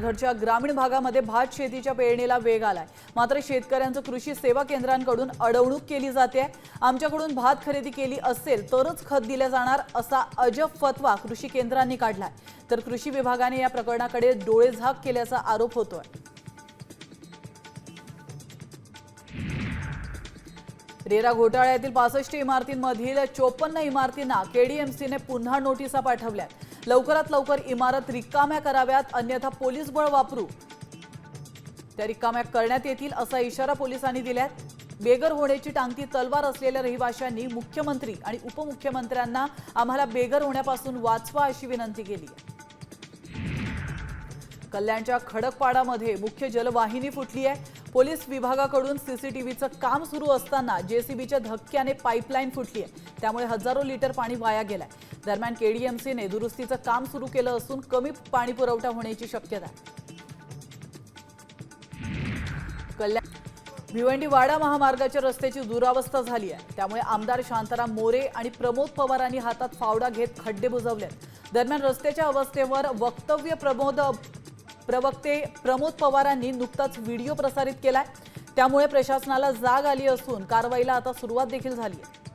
पालघरच्या ग्रामीण भागामध्ये भात शेतीच्या पेरणीला वेग आलाय. मात्र शेतकऱ्यांचं कृषी सेवा केंद्रांकडून अडवणूक केली जाते. आमच्याकडून भात खरेदी केली असेल तरच खत दिले जाणार असा अजब फतवा कृषी केंद्रांनी काढलाय. तर कृषी विभागाने या प्रकरणाकडे डोळेझाक केल्याचा आरोप होतोय. रेरा घोटाळ्यातील पासष्ट इमारतींमधील चोपन्न इमारतींना केडीएमसीने पुन्हा नोटिसा पाठवल्यात. लवकरात लवकर इमारत रिकाम्या कराव्यात अन्यथा पोलीस बळ वापरू. त्या रिकाम्या करण्यात येतील असा इशारा पोलिसांनी दिल्यात बेगर होण्याची टांगती तलवार असलेल्या रहिवाशांनी मुख्यमंत्री आणि उपमुख्यमंत्र्यांना आम्हाला बेगर होण्यापासून वाचवा अशी विनंती केली कल्याणच्या खडकपाडामध्ये मुख्य जलवाहिनी फुटली आहे. पोलीस विभागाकडून सीसीटीव्हीचं काम सुरू असताना जेसीबीच्या धक्क्याने पाईपलाईन फुटली आहे त्यामुळे हजारो लिटर पाणी वाया गेलाय. दरम्यान केडीएमसीने दुरुस्तीचं काम सुरू केलं असून कमी पाणी पुरवठा होण्याची शक्यता आहे. कल्याण भिवंडी वाडा महामार्गाच्या रस्त्याची दुरावस्था झाली आहे त्यामुळे आमदार शांताराम मोरे आणि प्रमोद पवारांनी हातात फावडा घेत खड्डे बुजवले दरम्यान रस्त्याच्या अवस्थेवर वक्तव्य प्रमोद प्रवक्ते प्रमोद पवारांनी नुकताच व्हिडिओ प्रसारित केलाय. त्यामुळे प्रशासनाला जाग आली असून कारवाईला आता सुरुवात देखील झाली आहे.